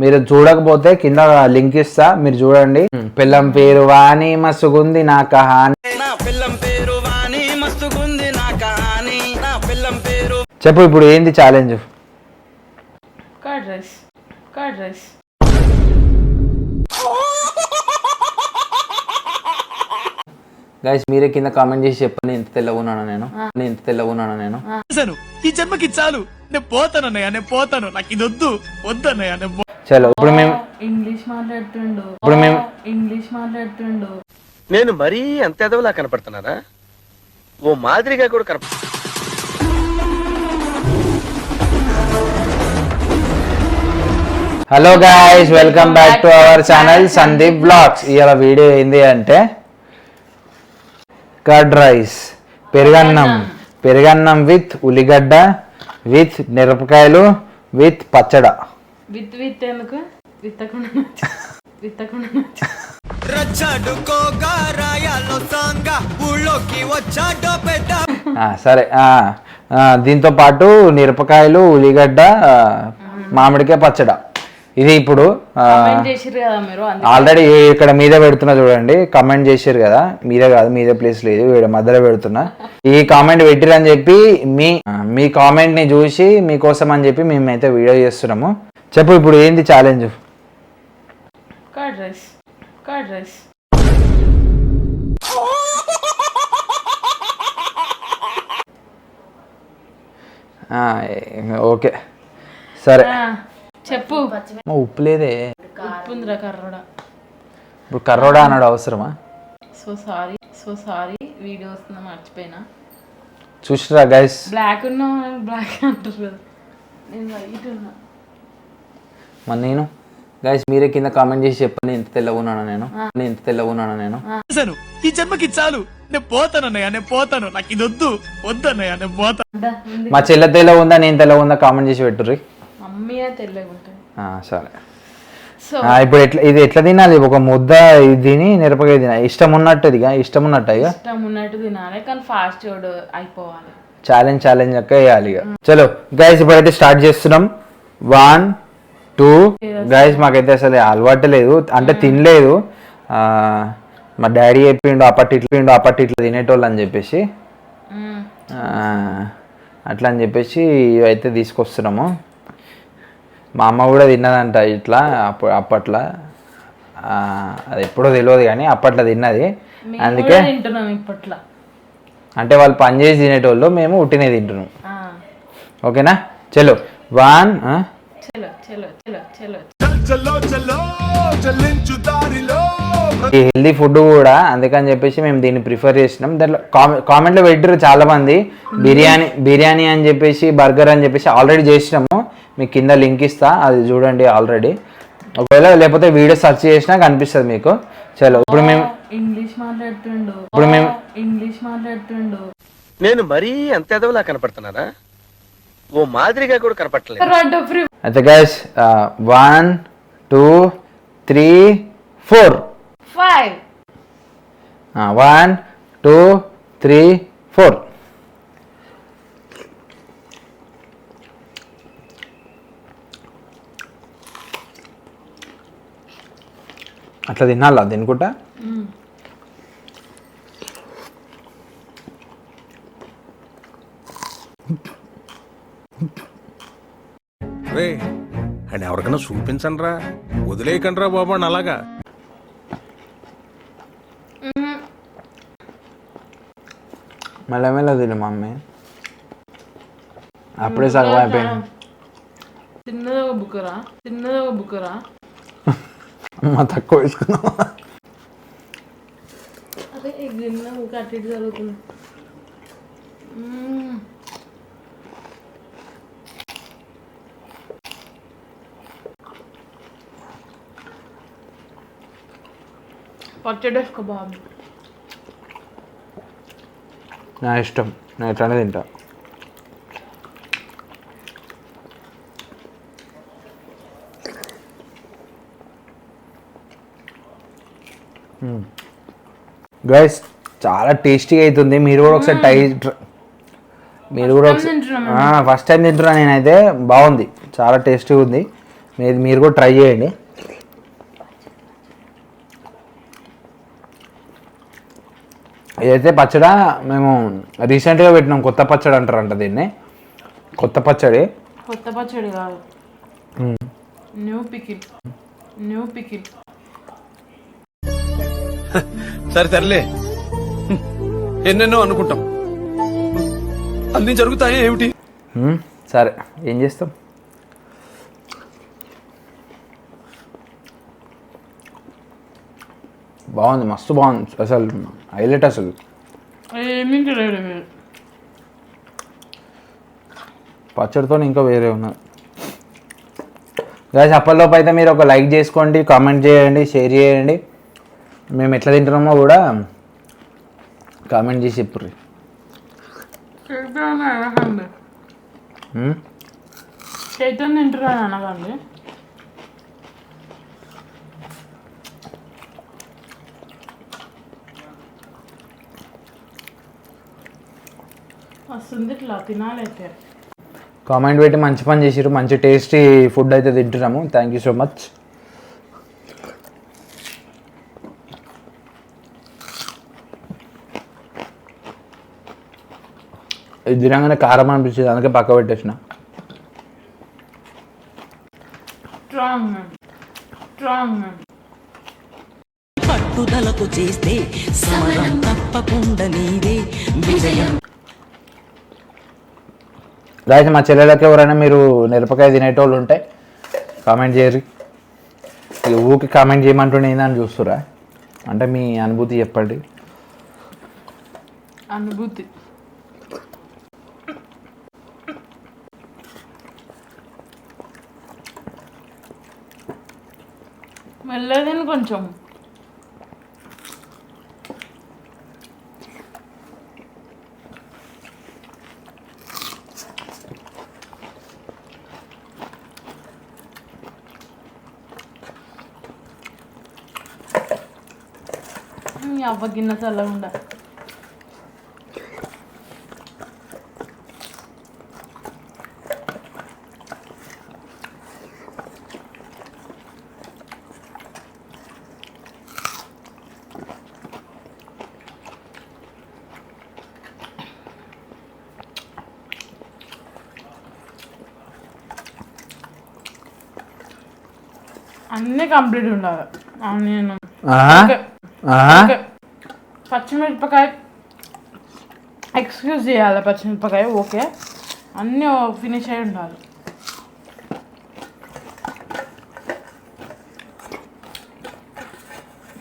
మీరు చూడకపోతే కింద లింక్ ఇస్తా మీరు చూడండి. పిల్లం పేరు వాణి మస్తుగుంది నా కహాని. చెప్పు ఇప్పుడు ఏంది challenge curd rice curd rice guys మీరే కింద కామెంట్ చేసి చెప్పండి ఎంత తెల్లగున్నాను నేను. నేను ఎంత తెల్లగున్నాను నేను. ఈ జన్మకి చాలు. నేను పోతాను అన్నయ్య నేను పోతాను. నాకు ఇది వద్దు. వద్దు అన్నయ్య నేను చలో ఇప్పుడు మేము ఇంగ్లీష్ మాట్లాడుతుండు. ఇప్పుడు మేము ఇంగ్లీష్ మాట్లాడుతుండు. నేను మరీ అంత ఎదవలా కనపడుతున్నారా ఓ మాదిరిగా కూడా కనప hello guys welcome back to our channel Sandeep blogs ఇవాళ వీడియో ఏంది అంటే కర్డ్ రైస్ పెరుగన్నం. పెరుగన్నం. విత్ ఉల్లిగడ్డ విత్ మిరపకాయలు విత్ పచ్చడ. విత్ విత్ ఎందుకు? విత్తకుండా. విత్తకుండా నచ్చు. రచ్చడుకోగా రాయాలో సాంగా ఊళ్ళోకి వచ్చాడో పెద్ద ఆ, సరే దీంతో పాటు మిరపకాయలు ఉల్లిగడ్డ మామిడికాయ పచ్చడ. ఇది ఇప్పుడు ఆల్రెడీ ఇక్కడ మీదే పెడుతున్నా చూడండి. కామెంట్ చేశారు కదా. మీదే కాదు మీదే ప్లేస్ లేదు. వీడ మధ్యలో పెడుతున్నా. ఈ కామెంట్ పెట్టిరని చెప్పి మీ మీ కామెంట్ని చూసి మీకోసం అని చెప్పి మేమైతే వీడియో చేస్తున్నాము. చెప్పు ఇప్పుడు ఏంది challenge curd rice curd rice okay. సరే. చెప్పు. మా ఉప్పు లేదే. ఉప్పు ఉందిరా కర్రోడా. ఇప్పుడు కర్రోడా అన్నాడు అవసరమా? So sorry so sorry video వస్తుందా మర్చిపోయినా? చూసిరా గైస్ బ్లాక్ ఉన్నా బ్లాక్ అంటారు కదా. నేను వైట్ ఉన్నా. మరి నేను. గైస్ మీరే కింద కామెంట్ చేసి చెప్పండి ఎంత తెల్లగున్నాను నేను. నేను ఎంత తెల్లగున్నాను నేను. ఈ జన్మకి చాలు. నేను పోతాను అన్నయ్య నేను పోతాను. నాకు ఇది వద్దు. వద్దు అన్నయ్య నేను పోతాను మా చెల్లె తెల్ల ఉందా నేను తెల్ల ఉందా కామెంట్ చేసి పెట్టుర్రి? ఆ, సరే. సో ఆ, ఇప్పుడు ఎట్లా ఇది ఎట్లా తినాలి? ఒక ముద్ద ఇది తిని మిరపకాయ తినాలి. ఇష్టం ఉన్నట్టు ఇక ఇష్టం ఉన్నట్టు ఇక ఇష్టం ఉన్నట్టు తినాలి కానీ ఫాస్ట్ చూడు అయిపోవాలి. ఛాలెంజ్ ఛాలెంజ్ అక్క వేయాలి ఇక చలో గైస్ ఇప్పుడైతే స్టార్ట్ చేస్తున్నాం. వన్ టూ గైస్ మాకైతే అసలు అలవాటు లేదు. అంటే తినలేదు. ఆ, మా డాడీ చెప్పిండు అప్పటి ఇట్లా అప్పటి ఇట్లా తినేటోళ్ళు అని చెప్పేసి. ఆ, అట్లా అని చెప్పేసి ఇవైతే తీసుకొస్తున్నాము. మా అమ్మ కూడా తిన్నదంట ఇట్లా అప్పుడు అప్పట్లో. అది ఎప్పుడో తెలియదు కానీ అప్పట్లో తిన్నది. అందుకే అంటే వాళ్ళు పని చేసి తినేటోళ్ళు మేము ఉట్టినే తింటున్నాం. ఓకేనా? చలో. వన్ చలో చలో చలో చలో. చల్లో చల్లో చల్లించు దారిలో. ఈ హెల్దీ ఫుడ్ కూడా అందుకని చెప్పేసి మేము దీన్ని ప్రిఫర్ చేసినాం. దాంట్లో కామె- కామెంట్లో పెట్టారు చాలా మంది బిర్యానీ బిర్యానీ అని చెప్పేసి బర్గర్ అని చెప్పేసి ఆల్రెడీ చేసినాము. మీకు కింద లింక్ ఇస్తా అది చూడండి ఆల్రెడీ. ఒకవేళ లేకపోతే వీడియో సెర్చ్ చేసినా కనిపిస్తుంది మీకు. చలో ఇప్పుడు మేము ఇంగ్లీష్ మాట్లాడుతుండు. ఇప్పుడు మేము ఇంగ్లీష్ మాట్లాడుతుండు. నేను మరీ అంత ఎదవలా కనపడుతున్నారా ఓ మాదిరిగా కూడా ఫ్రీ అయితే guys one two three four five one two three four అట్లా తినాలా తినుకుంటా? రే అని ఎవరికైనా చూపించండి రా వదిలేయకండి రా బాబు అని అలాగా. మెల్లమెల్ల తిను మమ్మీ. అప్పుడే సగం అయిపోయింది. చిన్నది ఒక బుక్కరా చిన్నది ఒక బుక్కరా అమ్మ తక్కువ వేసుకున్నాం అదే చిన్న బుక్ అటు ఇటు చదువుకున్నా పచ్చడి బాబు. నా ఇష్టం. నేను ఎట్లానే తింటా. గైస్ చాలా టేస్టీగా అవుతుంది మీరు కూడా ఒకసారి ట్రై మీరు కూడా ఒకసారి ఫస్ట్ టైం తింటున్నా నేనైతే. బాగుంది. చాలా టేస్టీగా ఉంది. మీరు మీరు కూడా ట్రై చేయండి. ఇదైతే పచ్చడ మేము రీసెంట్గా పెట్టినాం కొత్త పచ్చడి అంటారంట దీన్ని. కొత్త పచ్చడి. కొత్త పచ్చడి కాదు. న్యూ పికిల్ న్యూ పికిల్ సరే తరలే ఎన్నెన్నో అనుకుంటాం. అన్ని జరుగుతాయి ఏమిటి. సరే. ఏం చేస్తాం? బాగుంది మస్తు బాగుంది అసలు. హైలైట్ అసలు. ఏమీ తెలియదు మీరు పచ్చడితో ఇంకా వేరే ఉన్నది గాయస్ అప్పటిలోపు అయితే మీరు ఒక లైక్ చేసుకోండి కామెంట్ చేయండి షేర్ చేయండి. మేము ఎట్లా తింటున్నామో కూడా కామెంట్ చేసి చెప్పుర్రి. చైతన్య తింటున్నాను అనకండి వస్తుంది ఇట్లా తినాలైతే. కామెంట్ పెట్టి మంచి పని చేసిర్రు మంచి టేస్టీ ఫుడ్ అయితే తింటున్నాము. థ్యాంక్ యూ సో మచ్ ఇది తినగానే కారం అనిపించింది అందుకే పక్క పెట్టేసిన. స్ట్రాంగ్ స్ట్రాంగ్ పట్టుదలతో చేస్తే సమరం తప్పకుండా నీదే. విజయం. గాయస్ మా చెల్లెలకి ఎవరైనా మీరు మిరపకాయ తినేటోళ్ళు ఉంటే కామెంట్ చేయరు ఇక ఊకి కామెంట్ చేయమంటుండే ఏందని చూస్తురా అంటే మీ అనుభూతి చెప్పండి. అనుభూతి. మెల్లదని కొంచెం. ఈ అవ్వ గిన్నె చల్లకుండా అన్నీ కంప్లీట్ ఉండాలి. ఓకే. పచ్చిమిరపకాయ ఎక్స్క్యూజ్ చేయాలి పచ్చిమిరపకాయ ఓకే. అన్నీ ఫినిష్ అయి ఉండాలి.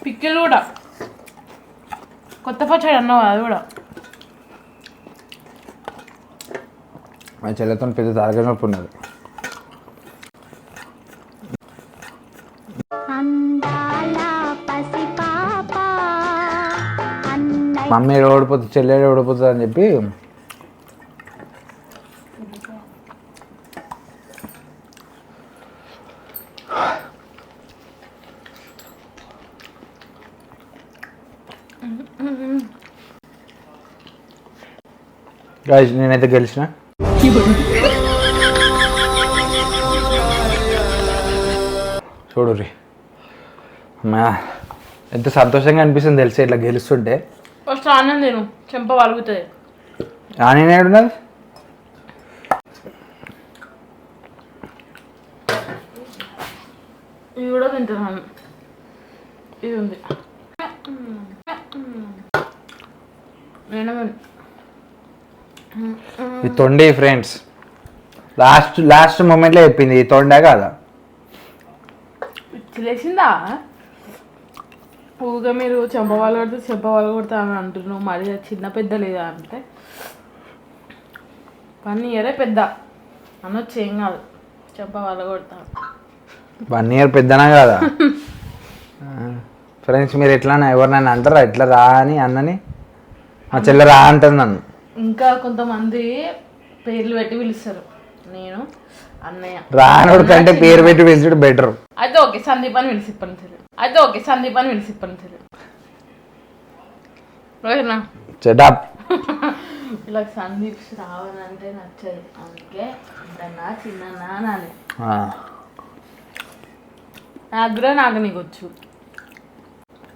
పిక్కిల్ కూడా. కొత్త పచ్చడి అన్నావు అది కూడా. మా చెల్లెతో పెద్ద తరగతి ఉన్నది. మమ్మీ ఓడిపోతుంది చెల్లెడు ఓడిపోతుంది అని చెప్పి గాయస్ నేనైతే గెలిచిన. చూడు రీ ఎంత సంతోషంగా అనిపిస్తుంది తెలిసి? ఇట్లా గెలుస్తుంటే. ఫస్ట్ ఆనంద్ నేను. చెంప వలుగుతుంది ఆనే ఉన్నది ఇది కూడా తింటున్నాను. ఇది ఉంది. ఈ తొండే ఫ్రెండ్స్. లాస్ట్ లాస్ట్ మూమెంట్లో చెప్పింది ఈ తొండే కాదా? తెలిసిందా ఊగా మీరు చెంప వాళ్ళు కొడితే చెంప వాళ్ళు కొడతా అని అంటున్నావు. మరి చిన్న పెద్ద లేదా అంటే? వన్ ఇయరే పెద్ద. అనొచ్చు ఏం కాదు. చెంప వాళ్ళు కొడతా. వన్ ఇయర్ పెద్దనా కాదా? ఫ్రెండ్స్ మీరు ఎట్లా ఎవరినైనా అంటారా? ఎట్లా రా అని అన్నని? మా చెల్లె రా అంటుంది నన్ను. ఇంకా కొంతమంది పేర్లు పెట్టి పిలుస్తారు. నేను అన్నయ్య. రానోడు కంటే పేరు పెట్టి పిలిచుడు బెటర్ అయితే ఓకే సందీప్ అని పిలిచి ఇప్పని అయితే ఓకే సందీప్ అని పిలిచి ఓకేనా ఇలా సందీప్ శ్రావణ్ అంటే నచ్చదు అందుకే చిన్న చిన్న నాని నాకు కూడా నాకు నీకు వచ్చు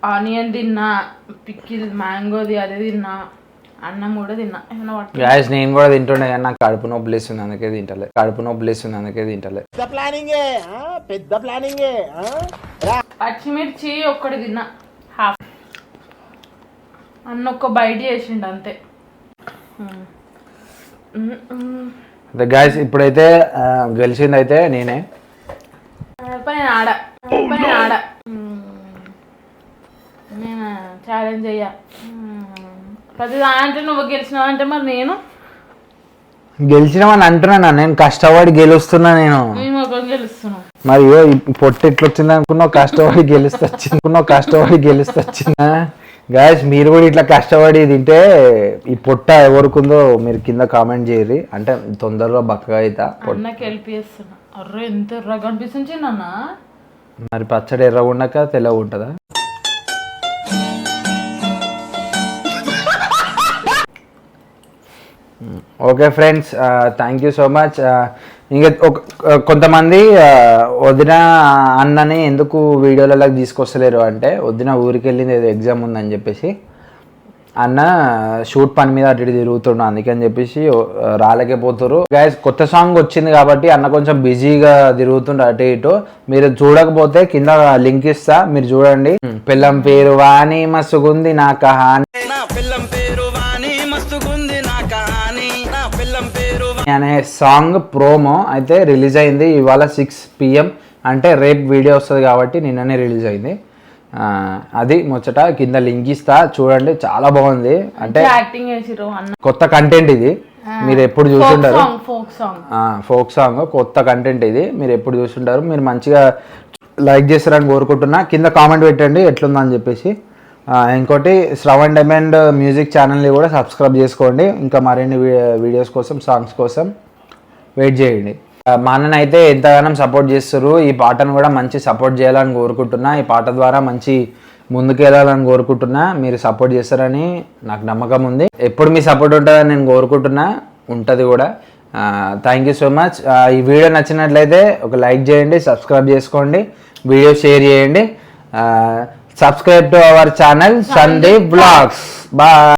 ఆనియన్ తిన్నా పిక్కిల్ మ్యాంగోది అదే తిన్నా అన్నం కూడా తిన్నా. గాయస్ నేను కూడా తింటుండే కానీ నాకు కడుపు నొప్పి లేస్తుంది అందుకే తింటలే. కడుపు నొప్పి లేస్తుంది అందుకే తింటలే. పచ్చిమిర్చి ఒక్కటి తిన్నా. హాఫ్ అన్న ఒక్క బయట చేసిండు అంతే. ఉమ్. ఉమ్, ఉమ్. అంటే గాయస్ ఇప్పుడైతే గెలిచింది అయితే నేనే. పైన ఆడ. పైన ఆడ. ఉమ్. నేను? ఛాలెంజ్ అయ్యా. ప్రతి దాంట్లో నువ్వు గెలిచినావు అంటే మరి నేను గెలిచినామని అంటున్నాను? నేను కష్టపడి గెలుస్తున్నా నేను. గెలుస్తున్నాం. మరి పొట్టు ఎట్లా వచ్చింది అనుకున్నావు? కష్టపడి గెలుస్తూ వచ్చింది. అనుకున్నావు? కష్టపడి గెలుస్తూ వచ్చిందా? గాయస్ మీరు కూడా ఇట్లా కష్టపడి తింటే ఈ పొట్ట ఎవరికుందో మీరు కింద కామెంట్ చేయరు అంటే తొందరగా బక్కగా అవుతా ఎంత మరి పచ్చడి ఎర్రగా ఉండక తెల్లగా ఉంటుందా okay friends thank you so much ఇంకా ఒక uh, కొంతమంది uh, వదిన అన్నని ఎందుకు వీడియోలలోకి తీసుకొస్తలేరు అంటే వదిన ఊరికి వెళ్ళింది ఏదో ఎగ్జామ్ ఉందని చెప్పేసి. అన్న షూట్ పని మీద అటు ఇటు తిరుగుతుండు అందుకని చెప్పేసి uh, రాలేకపోతారు గైస్ కొత్త సాంగ్ వచ్చింది కాబట్టి అన్న కొంచెం బిజీగా తిరుగుతుండు అటు ఇటు. మీరు చూడకపోతే కింద లింక్ ఇస్తా మీరు చూడండి. పిల్లం పేరు వాణి మసుగుంది నా కహాని. పిల్లం పేరు అనే సాంగ్ ప్రోమో అయితే రిలీజ్ అయింది. ఇవాళ సిక్స్ పిఎం అంటే రేపు వీడియో వస్తుంది కాబట్టి నిన్ననే రిలీజ్ అయింది. అది ముచ్చట కింద లింక్ ఇస్తా చూడండి. చాలా బాగుంది. అంటే కొత్త కంటెంట్ ఇది. మీరు ఎప్పుడు చూసుంటారు? ఫోక్ సాంగ్ కొత్త కంటెంట్ ఇది. మీరు ఎప్పుడు చూస్తుంటారు మీరు మంచిగా లైక్ చేస్తారని కోరుకుంటున్నా. కింద కామెంట్ పెట్టండి ఎట్లుందని చెప్పేసి. ఇంకోటి శ్రవణ్ డెమండ్ మ్యూజిక్ ఛానల్ని కూడా సబ్స్క్రైబ్ చేసుకోండి. ఇంకా మరిన్ని వీడియోస్ కోసం సాంగ్స్ కోసం వెయిట్ చేయండి. మా అన్నని అయితే ఎంతగానో సపోర్ట్ చేస్తారు ఈ పాటను కూడా మంచి సపోర్ట్ చేయాలని కోరుకుంటున్నా. ఈ పాట ద్వారా మంచి ముందుకెళ్ళాలని కోరుకుంటున్నా. మీరు సపోర్ట్ చేస్తారని నాకు నమ్మకం ఉంది. ఎప్పుడు మీ సపోర్ట్ ఉంటుందని నేను కోరుకుంటున్నా. ఉంటుంది కూడా. థ్యాంక్ యూ సో మచ్ ఈ వీడియో నచ్చినట్లయితే ఒక లైక్ చేయండి సబ్స్క్రైబ్ చేసుకోండి వీడియో షేర్ చేయండి. Subscribe to our channel Sandeep blogs bye